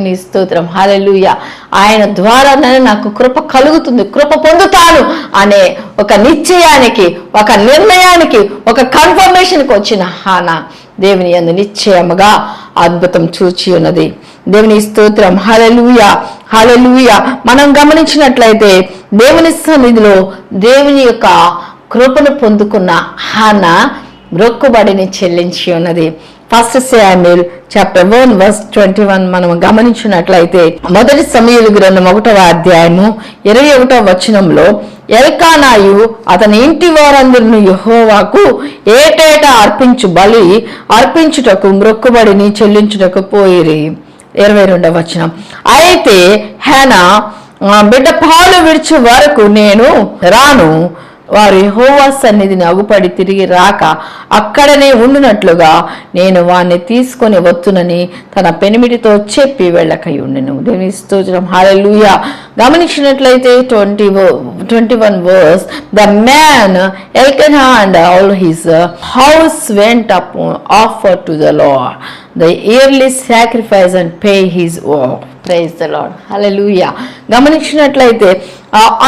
దేవుని స్తోత్రం. హాలెలుయ ఆయన ద్వారానే నాకు కృప కలుగుతుంది కృప పొందుతాను అనే ఒక నిశ్చయానికి ఒక నిర్ణయానికి ఒక కన్ఫర్మేషన్కి వచ్చిన హానా దేవుని అందు నిశ్చయముగా అద్భుతం చూచి ఉన్నది. దేవుని స్తోత్రం. హలలుయ హలలుయ మనం గమనించినట్లయితే దేవుని సన్నిధిలో దేవుని యొక్క కృపను పొందుకున్న హాన మొక్కుబడిని చెల్లించి ఉన్నది. First Samuel chapter one verse twenty one మనం గమనించినట్లయితే మొదటి సమయులు గ్రంథం ఒకటవ అధ్యాయము ఇరవై ఒకటవ వచనంలో ఎల్కానాయు అతని ఇంటి వారందరిని యహోవాకు ఏటేటా అర్పించు బలి అర్పించుటకు మ్రొక్కుబడిని చెల్లించుటకు పోయిరి. ఇరవై రెండవ వచనం. అయితే హేనా బిడ్డ పాలు విడిచే వరకు నేను రాను. వారు యహోవా సన్నిధిని అగుపడి తిరిగి రాక అక్కడనే ఉండునట్లుగా నేను వాణ్ణి తీసుకొని వత్తునని తన పెనిమిటితో చెప్పి వెళ్ళకై ఉండెను. దేవుని స్తోత్రం. హాలూయ గమనించినట్లయితే twenty twenty one verse the man Elkanah and all his house went up offer to the Lord the yearly sacrifice and pay his vow praise the Lord hallelujah. గమనించినట్లయితే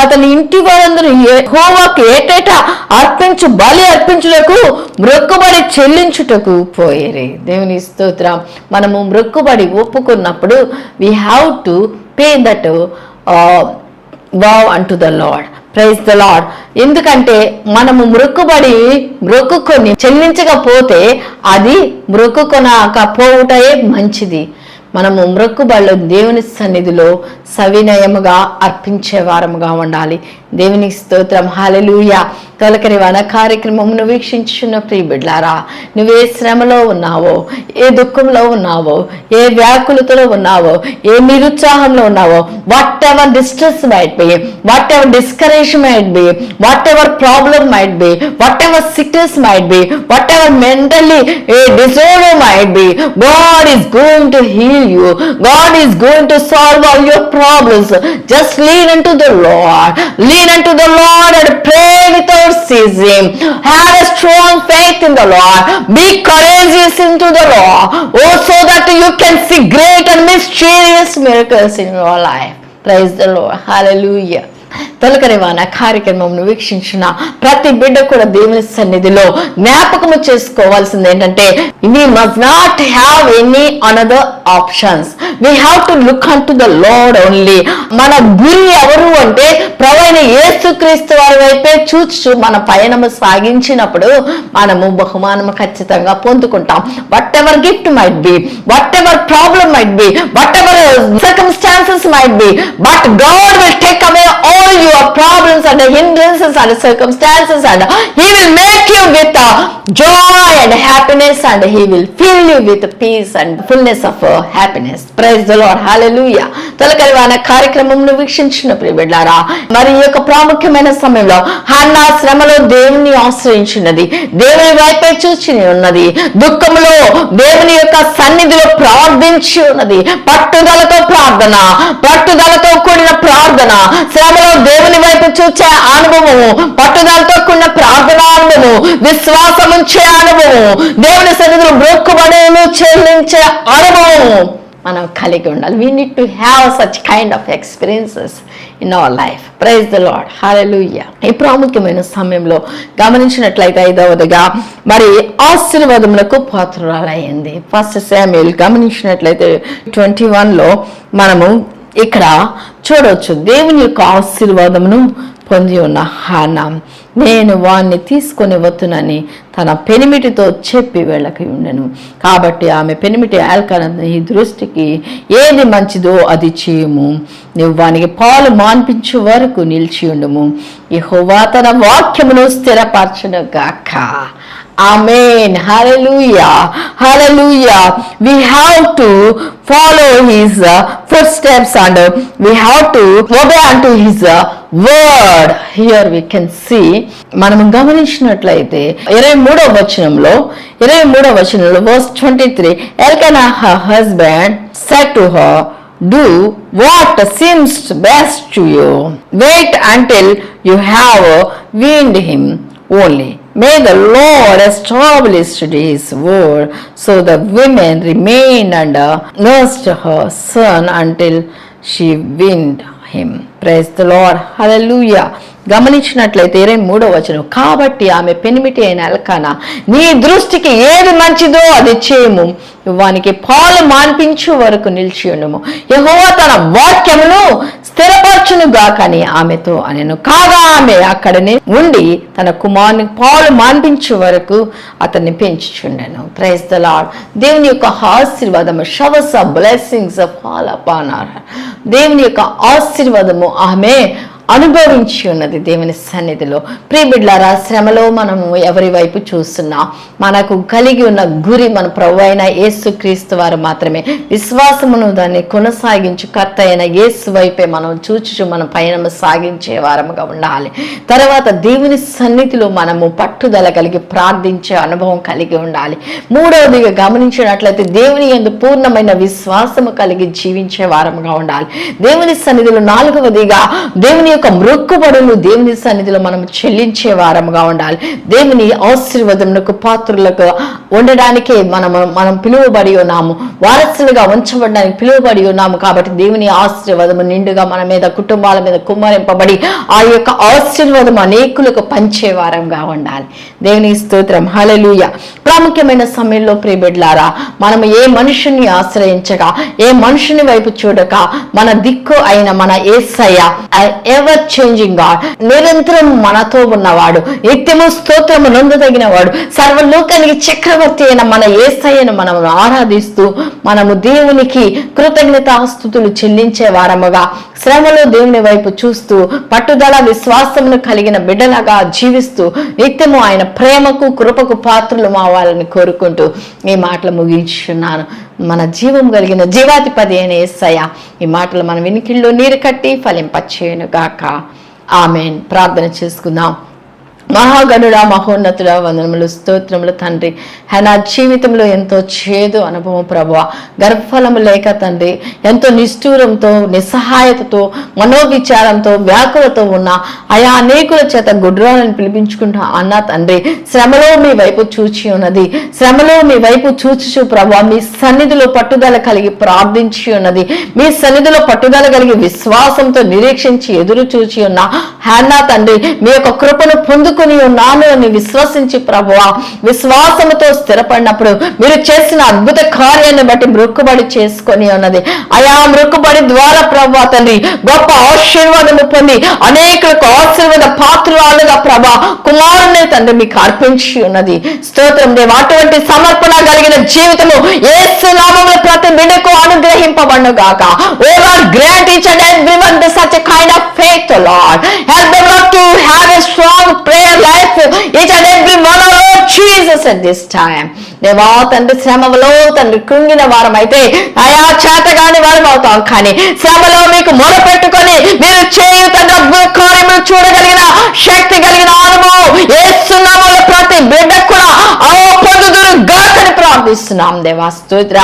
అతని ఇంటి వారందరూ హోవాకు ఏటేటా అర్పించు బలి అర్పించుటకు మృక్కుబడి చెల్లించుటకు పోయేరే. దేవుని స్తోత్రం. మనము మృక్కుబడి ఒప్పుకున్నప్పుడు we have to pay that vow unto the Lord praise the Lord ఎందుకంటే మనము మృక్కుబడి మృక్కుకొని చెల్లించకపోతే అది మృక్కుకొనకపోవుటయే మంచిది. మనము మృక్కుబళ్ళు దేవుని సన్నిధిలో సవినయముగా అర్పించే వారముగా ఉండాలి. దేవుని స్తోత్రం. హాలెలూయ తొలకరి వన కార్యక్రమమును వీక్షించున్న ప్రియ బిడ్లారా నువ్వే శ్రమలో ఉన్నావో ఏ దుఃఖంలో ఉన్నావో ఏ వ్యాకులతలో ఉన్నావో ఏ నిరుత్సాహంలో ఉన్నావో whatever distress might be whatever discourage might be whatever problem might be whatever sickness might be whatever mentally a disorder might be God is going to heal you. God is going to solve all your lean Just to the Lord lean Lean into the Lord and pray without ceasing. Have a strong faith in the Lord. Be courageous into the Lord. Oh, so that you can see great and mysterious miracles in your life. Praise the Lord. Hallelujah. తొలకరివాన కార్యక్రమంను వీక్షించిన ప్రతి బిడ్డ కూడా దేవుని సన్నిధిలో జ్ఞాపకము చేసుకోవాల్సింది ఏంటంటే we must not have any another options we have to look unto the Lord only మన గురి ఎవరు అంటే ప్రవైన యేసుక్రీస్తు వారి వైపే చూచు మన పయనము సాగించినప్పుడు మనము బహుమానము ఖచ్చితంగా పొందుకుంటాం. Whatever gift might be whatever problem might be whatever circumstances might be but God will take problems and hindrances and circumstances and he will make you with uh, joy and happiness and he will fill you with peace and fullness of uh, happiness praise the Lord hallelujah తొలకరివాన కార్యక్రమంను వీక్షించిన ప్రియబిడ్లారా మరి ఈ యొక్క ప్రాముఖ్యమైన సమయంలో Hannah శ్రమలో దేవుని ఆశ్రయించినది దేవుని వైపే చూచి ఉన్నది దుఃఖములో దేవుని యొక్క సన్నిధిలో ప్రార్థించి ఉన్నది పట్టుదలతో ప్రార్థన పట్టుదలతో కూడిన ప్రార్థన శ్రమలో దేవుని వైపు చూచే అనుభవము పట్టుదలతో కూడిన ప్రార్థన అనుభవము విశ్వాసం ఉంచే అనుభవము దేవుని సన్నిధిలో బ్రొక్కుబడులు చెల్లించే అనుభవము మనం కలిగి ఉండాలి. We need to have such kind of experiences in our life praise the Lord hallelujah ఈ ప్రాముఖ్యమైన సమయంలో గమనించినట్లయితే ఐదవదిగా మరి ఆశీర్వాదములకు పాత్రురాలయ్యింది ఫస్ట్ శామ్యుల్ గమనించినట్లయితే ట్వంటీ వన్లో మనము ఇక్కడ చూడవచ్చు దేవుని యొక్క ఆశీర్వాదమును పొంది ఉన్న హానా. నేను వాణ్ణి తీసుకొని వత్తునని తన పెనిమిటితో చెప్పి వెళ్ళకి ఉండను. కాబట్టి ఆమె పెనిమిటి ఆల్కన ఈ దృష్టికి ఏది మంచిదో అది చేయము. నువ్వు వానికి పాలు మాన్పించే వరకు నిలిచి ఉండుము. యెహోవా తన వాక్యమును స్థిరపరచను గాక Amen. Hallelujah. Hallelujah. We have to follow his footsteps and uh, we have to obey unto his word here we can see మనం గమనించినట్లయితే ఇరవై మూడవ వచనంలో ఇరవై మూడవ వచనంలో verse twenty three Elkanah husband said to her do what seems best to you wait until you have weaned him only May the Lord establish his word. So the women remained and nursed her son until she weaned him. Praise the Lord. Hallelujah. గమనించినట్లయితే ఇరవై మూడో వచనం కాబట్టి ఆమె పెనిమిటి అయిన ఎల్కాన? నీ దృష్టికి ఏది మంచిదో అది చేయము. వానికి పాలు మాన్పించు వరకు నిలిచి ఉండము. యహో తన వాక్యమును స్థిరపరచును గాకని ఆమెతో అనెను. కాగా ఆమె అక్కడనే ఉండి తన కుమారుని పాలు మాన్పించే వరకు అతన్ని పెంచుచుండెను. ప్రైజ్ ద దేవుని యొక్క ఆశీర్వాదము showers of blessings of all upon దేవుని యొక్క ఆశీర్వాదము ఆమె అనుభవించి ఉన్నది దేవుని సన్నిధిలో. ప్రియబిడ్లారా శ్రమలో మనము ఎవరి వైపు చూస్తున్నా మనకు కలిగి ఉన్న గురి మన ప్రభు అయిన యేసు క్రీస్తు వారు మాత్రమే. విశ్వాసమును దాన్ని కొనసాగించు కర్త అయిన యేసు వైపే మనం చూచుచు మన పయనం సాగించే వారముగా ఉండాలి. తర్వాత దేవుని సన్నిధిలో మనము పట్టుదల కలిగి ప్రార్థించే అనుభవం కలిగి ఉండాలి. మూడవదిగా గమనించినట్లయితే దేవుని ఎందు పూర్ణమైన విశ్వాసము కలిగి జీవించే వారముగా ఉండాలి. దేవుని సన్నిధిలో నాలుగవదిగా దేవుని యొక్క మృక్కుబడులు దేవుని సన్నిధిలో మనం చెల్లించే వారముగా ఉండాలి. దేవుని ఆశీర్వాదములకు పాత్రులకు ఉండడానికే మనం మనం పిలువబడి ఉన్నాము. వారసులుగా ఉంచబడడానికి పిలువబడి ఉన్నాము కాబట్టి దేవుని ఆశీర్వాదము నిండుగా మన మీద కుటుంబాల మీద కుమ్మరింపబడి ఆ యొక్క ఆశీర్వాదం అనేకులకు పంచే వారంగా ఉండాలి. దేవుని స్తోత్రం. హలలుయ ప్రాముఖ్యమైన సమయంలో ప్రియబిడ్లారా మనం ఏ మనుషుని ఆశ్రయించగా ఏ మనుషుని వైపు చూడక మన దిక్కు అయిన మన ఏసయ్య ఎవర్ చేంజింగ్ గాడ్ నిరంతరం మనతో ఉన్నవాడు నిత్యము స్తోత్రము నొందదగిన వాడు సర్వలోకానికి చక్రవర్తి అయిన మన ఏసయ్యను మనం ఆరాధిస్తూ మనము దేవునికి కృతజ్ఞతాస్తుతులు చెల్లించే వారముగా శ్రమలో దేవుని వైపు చూస్తూ పట్టుదల విశ్వాసమును కలిగిన బిడ్డలాగా జీవిస్తూ నిత్యము ఆయన ప్రేమకు కృపకు పాత్రలు మావాలని కోరుకుంటూ ఈ మాటలు ముగించున్నాను మన జీవం కలిగిన జీవాధిపతి అయిన ఎస్సయ్య ఈ మాటలు మన వినికిళ్ళు నీరు కట్టి ఫలింపచేయను గాక ఆమెన్ ప్రార్థన చేసుకుందాం మహాగణుడ మహోన్నతుడ వందనములు స్తోత్రములు తండ్రి. ఆయన జీవితంలో ఎంతో చేదు అనుభవం ప్రభు గర్భఫలము లేక తండ్రి ఎంతో నిష్ఠూరంతో నిస్సహాయతతో మనోవిచారంతో వ్యాకులతో ఉన్న ఆయా అనేకుల చేత గుడ్రాలను పిలిపించుకుంటా అన్న తండ్రి శ్రమలో మీ వైపు చూచి ఉన్నది. శ్రమలో మీ వైపు చూచుచు ప్రభు మీ సన్నిధిలో పట్టుదల కలిగి ప్రార్థించి ఉన్నది. మీ సన్నిధిలో పట్టుదల కలిగి విశ్వాసంతో నిరీక్షించి ఎదురు చూచి ఉన్న హ్యాన్నా తండ్రి మీ యొక్క కృపను పొందుకు నమ్ముకుని ఉన్నాను అని విశ్వసించి ప్రభువా విశ్వాసముతో స్థిరపడినప్పుడు మీరు చేసిన అద్భుత కార్యాన్ని బట్టి మృక్కుబడి చేసుకొని ఉన్నది. అయా మృక్కుబడి ద్వారా ప్రభా తండ్రి గొప్ప ఆశీర్వాదము పొంది అనేకులకు ఆశీర్వాద పాత్రురాలుగా ప్రభా కుమారుని తండ్రి మీకు అర్పించి ఉన్నది. స్తోత్రం దేవ అటువంటి సమర్పణ కలిగిన జీవితము ఏ నామములో ప్రతి బిడ్డకు అనుగ్రహింపబడును గాక over grant each and every one such kind of faith Lord help them have a strong prayer life prayer life each and every one of Jesus at this time దేవా తండ్రి శ్రమలో తండ్రి కృంగిన వారం అయితే ఆయా చేతగాని వారం అవుతాం కానీ శ్రమలో మీకు మొరపెట్టుకొని మీరు చేయు తండ్రి అద్భుత కార్యములు చూడగలిగిన శక్తి కలిగిన అనుభవం ఏస్తున్నామో ప్రతి బిడ్డకు కూడా ప్రార్థిస్తున్నాం దేవా స్తోత్ర.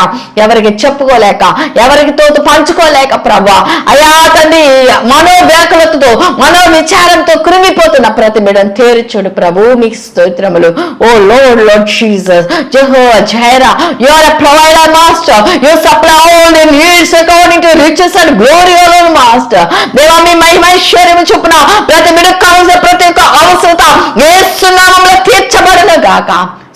ఎవరికి చెప్పుకోలేక ఎవరికి తోడు పంచుకోలేక ప్రభా అయా తండ్రి మనోవ్యాకులతతో మనో విచారంతో కృంగిపోతున్న ప్రతి బిడ్డను తేరుచుడు ప్రభు మీకు స్తోత్రములు. O Lord Lord Jesus Jehovah Jireh you are provider master you supply all the needs according to riches and glory all master దేవా మీ మహిమైశ్వర్యము చొప్పున ప్రతి బిడ్డకు కావాల్సిన ప్రతి ఒక్క అవసరత ఏసునామంలో తీర్చబడను గాక.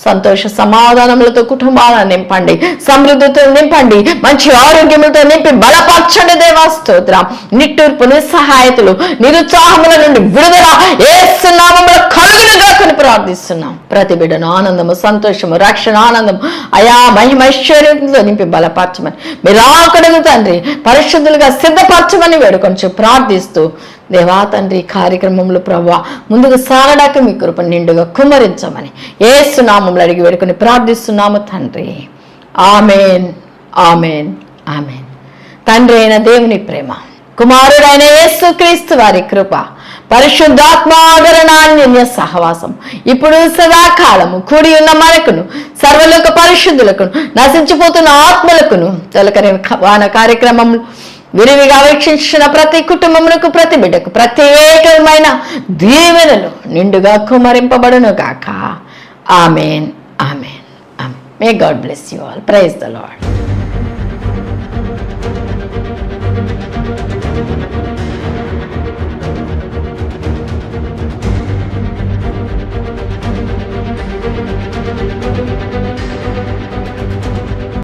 సంతోష సమాధానములతో కుటుంబాలను నింపండి సమృద్ధితో నింపండి మంచి ఆరోగ్యములతో నింపి బలపరచండి దేవా స్తోత్రం. నిట్టూర్పు నిస్సహాయతలు నిరుత్సాహముల నుండి విడుదల ఏసునామంలో కలుగునుగా ప్రార్థిస్తున్నాం. ప్రతి బిడ్డను ఆనందము సంతోషము రక్షణ ఆనందం అయా మహిమైశ్వర్యంతో నింపి బలపరచమని మీరు ఆకడగు తండ్రి పరిశుద్ధులుగా సిద్ధపరచమని వేడుకొంచు ప్రార్థిస్తూ దేవా తండ్రి కార్యక్రమంలో ప్రభా ముందుకు సాగడాక మీ కృప నిండుగా కుమరించమని ఏసునామంలో అడిగి వేడుకొని ప్రార్థిస్తున్నాము తండ్రి. Amen amen amen. తండ్రి అయిన దేవుని ప్రేమ కుమారుడైన యేసు క్రీస్తు వారి కృప పరిశుద్ధాత్మాదరణాన్య సహవాసం ఇప్పుడు సదాకాలము కూడి ఉన్న మనకును సర్వలోక పరిశుద్ధులకును నశించిపోతున్న ఆత్మలకును తొలకరి వాన కార్యక్రమంలో విరివిగా వీక్షించిన ప్రతి కుటుంబమునకు ప్రతి బిడ్డకు ప్రత్యేకమైన దీవెనలు నిండుగా కుమరింపబడును గాక amen. Amen. May God bless you all praise the Lord